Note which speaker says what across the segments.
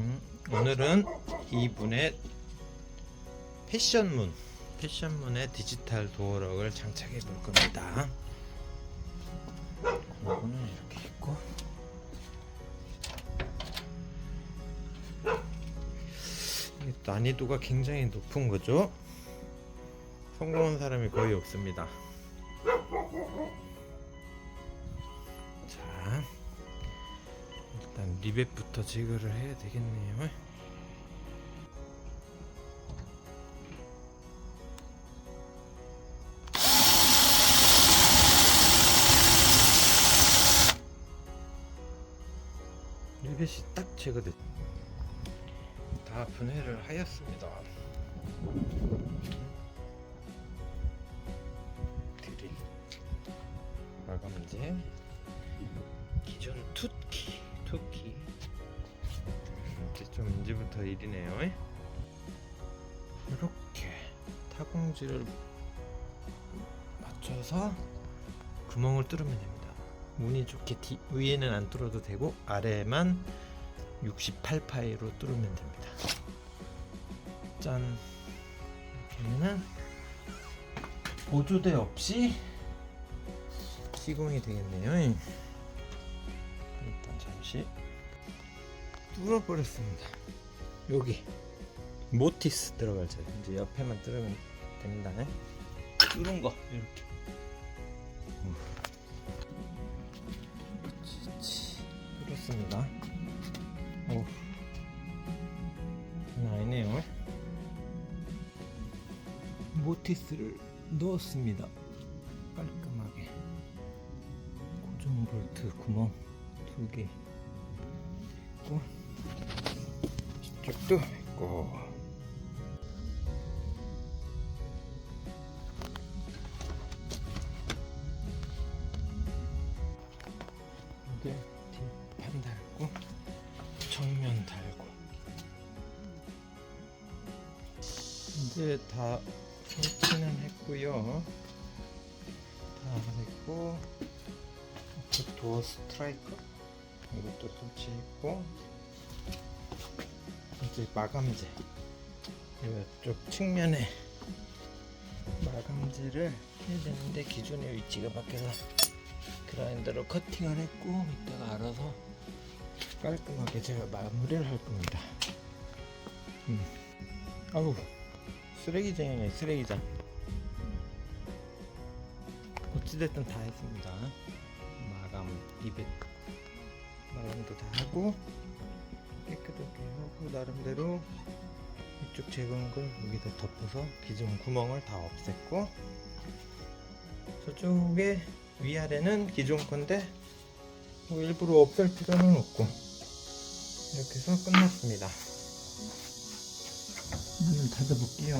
Speaker 1: 음, 오늘은 이분의 패션문 패션문의 디지털 도어락을 장착해 볼 겁니다. 이거는 이렇게 있고 난이도가 굉장히 높은 거죠. 성공한 사람이 거의 없습니다. 리벳부터 제거를 해야 되겠네요. 리벳이 딱 제거됐. 다 분해를 하였습니다. 드릴 마감제 기존 투키 투키 좀 이제부터 일이네요? 이렇게 타공지를 맞춰서 구멍을 뚫으면 됩니다. 운이 좋게 뒤, 위에는 안 뚫어도 되고 아래만 68파이로 뚫으면 됩니다. 짠. 이렇게 하면은 보조대 없이 시공이 되겠네요. 일단 잠시 뚫어버렸습니다. 여기 모티스 자리 이제 옆에만 뚫으면 됩니다. 뚫은 거 이렇게. 뚫었습니다. 오, 장난 아니네요. 모티스를 넣었습니다. 깔끔하게. 고정 볼트 구멍 두 개 있고 이쪽도 있고. 이게 뒷판 달고 정면 달고. 이제 다 설치는 했고요. 다그 도어 스트라이커 이것도 설치했고 이제 마감재. 이쪽 측면에 마감재를 해야 되는데 기존의 위치가 바뀌어서 그라인더로 커팅을 했고 이따가 알아서 깔끔하게 제가 마무리를 할 겁니다. 음. 아우 쓰레기장이네 쓰레기장. 어찌됐든 다 했습니다. 마감 리벳 마감도 다 하고 깨끗하게 하고 나름대로 이쪽 제거한 걸 여기다 덮어서 기존 구멍을 다 없앴고 저쪽에 위아래는 기존 건데 뭐 일부러 없앨 필요는 없고 이렇게 해서 끝났습니다. 문을 닫아볼게요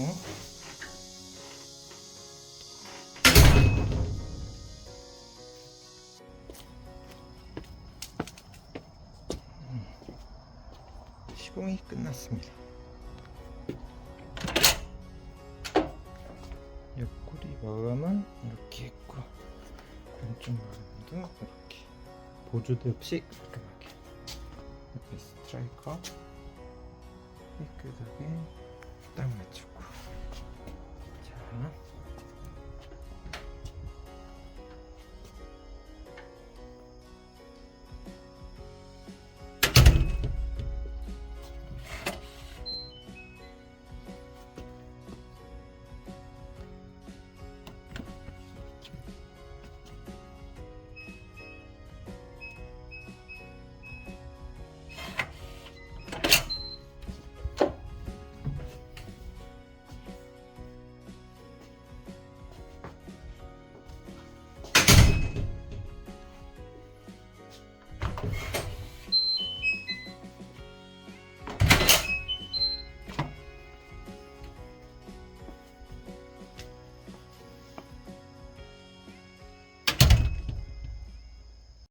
Speaker 1: 시공이 끝났습니다. 옆구리 마감은 이렇게 했고 왼쪽 마감도 이렇게. 보조대 없이 깔끔하게. 옆에 스트라이커. 깨끗하게 딱 맞추고